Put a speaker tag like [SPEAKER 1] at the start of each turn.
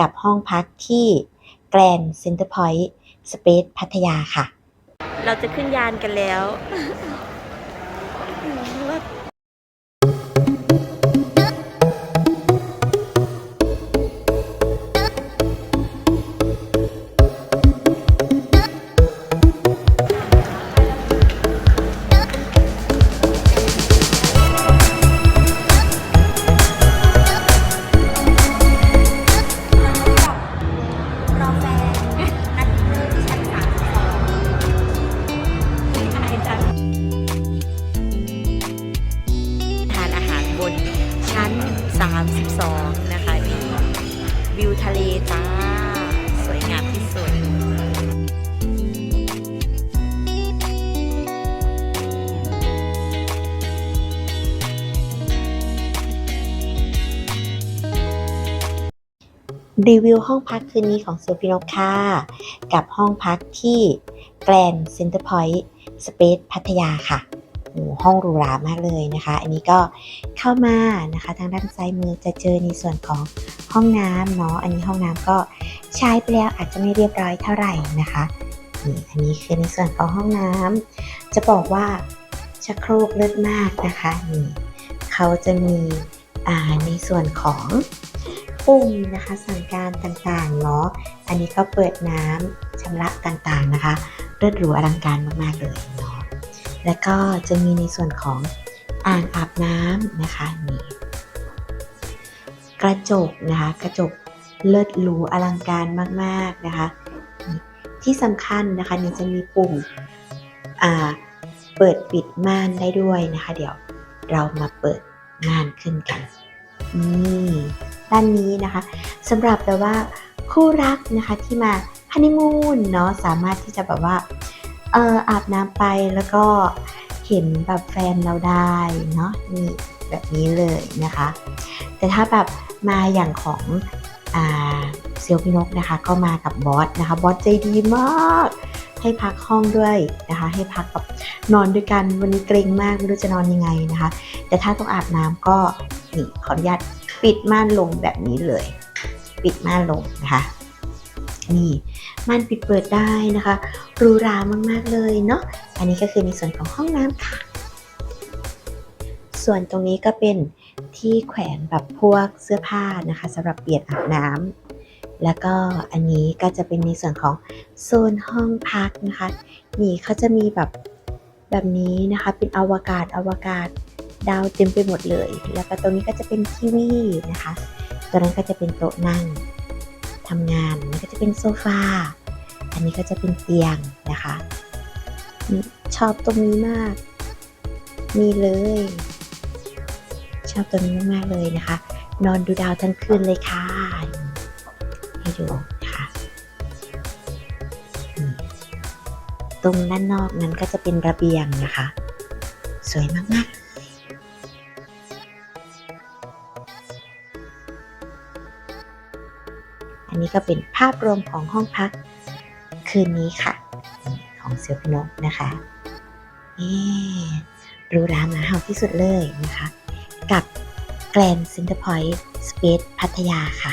[SPEAKER 1] กับห้องพักที่แกรนเซ็นเตอร์พอยต์สเปซพัทยาค่ะ เราจะขึ้นยานกันแล้ว 32 นะคะนี่วิวทะเลจ้า สวยงามที่สุดรีวิวห้องพักคืนนี้ของเซฟินกค่ะกับห้องพักที่แกรนเซ็นเตอร์พอยต์สเปซพัทยาค่ะ โอ้โหห้องหรูหรามากเลยนะคะ อันนี้ก็เข้ามานะคะ ทางด้านซ้ายมือจะเจอในส่วนของห้องน้ำเนาะ อันนี้ห้องน้ำก็ใช้ไปแล้วอาจจะไม่เรียบร้อยเท่าไหร่นะคะนี่อันนี้คือในส่วนของห้องน้ำจะบอกว่าชักโครกเลิศมากนะคะนี่เขาจะมีอ่าในส่วนของปุ่มนะคะสั่งการต่างๆเนาะ อันนี้ก็เปิดน้ำชำระต่างๆนะคะเลิศหรูอลังการมากๆเลย แล้วก็จะมีในส่วนของอ่างอาบน้ำนะคะนี่กระจกนะคะกระจกเลิศหรูอลังการมากๆนะคะ ที่สำคัญนะคะนี่จะมีปุ่มเปิดปิดม่านได้ด้วยนะคะ เดี๋ยวเรามาเปิดม่านขึ้นกันนี่ด้านนี้นะคะสำหรับแบบว่าคู่รักนะคะที่มาฮันนีมูนเนาะสามารถที่จะแบบว่า เอออาบน้ำไปแล้วก็เห็นแบบแฟนเราได้เนาะนี่แบบนี้เลยนะคะ แต่ถ้าแบบมาอย่างของอ่าเซลพี่นกนะคะ ก็มากับบอสนะคะบอสใจดีมาก ให้พักห้องด้วยนะคะ ให้พักกับนอนด้วยกันวันนี้เกรงมากไม่รู้จะนอนยังไงนะคะ แต่ถ้าต้องอาบน้ำก็นี่ขออนุญาตปิดม่านลงแบบนี้เลย ปิดม่านลงนะคะ นี่ ม่านปิดเปิดได้นะคะหรูหรามากๆเลยเนาะอันนี้ก็คือในส่วนของห้องน้ำค่ะ ส่วนตรงนี้ก็เป็นที่แขวนแบบพวกเสื้อผ้านะคะสำหรับเปลี่ยนอาบน้ำแล้วก็อันนี้ก็จะเป็นในส่วนของโซนห้องพักนะคะ นี่เขาจะมีแบบแบบนี้นะคะเป็นอวกาศอวกาศดาวเต็มไปหมดเลย แล้วก็ตรงนี้ก็จะเป็นทีวีนะคะตัวนั้นก็จะเป็นโต๊ะนั่งทำงานนี่ก็จะเป็นโซฟา อันนี้ก็จะเป็นเตียงนะคะ ชอบตรงนี้มากมีเลย ชอบตรงนี้มากเลยนะคะ นอนดูดาวทั้งคืนเลยค่ะ ให้ดูนะคะตรงด้านนอกนั้นก็จะเป็นระเบียงนะคะ สวยมากๆอันนี้ก็เป็นภาพรวมของห้องพัก คืนนี้ค่ะ ของเสือพนกนะคะนี่หรูหรามาเห่าที่สุดเลยนะคะ กับแกลนซินเตอร์พอยต์สเปซพัทยาค่ะ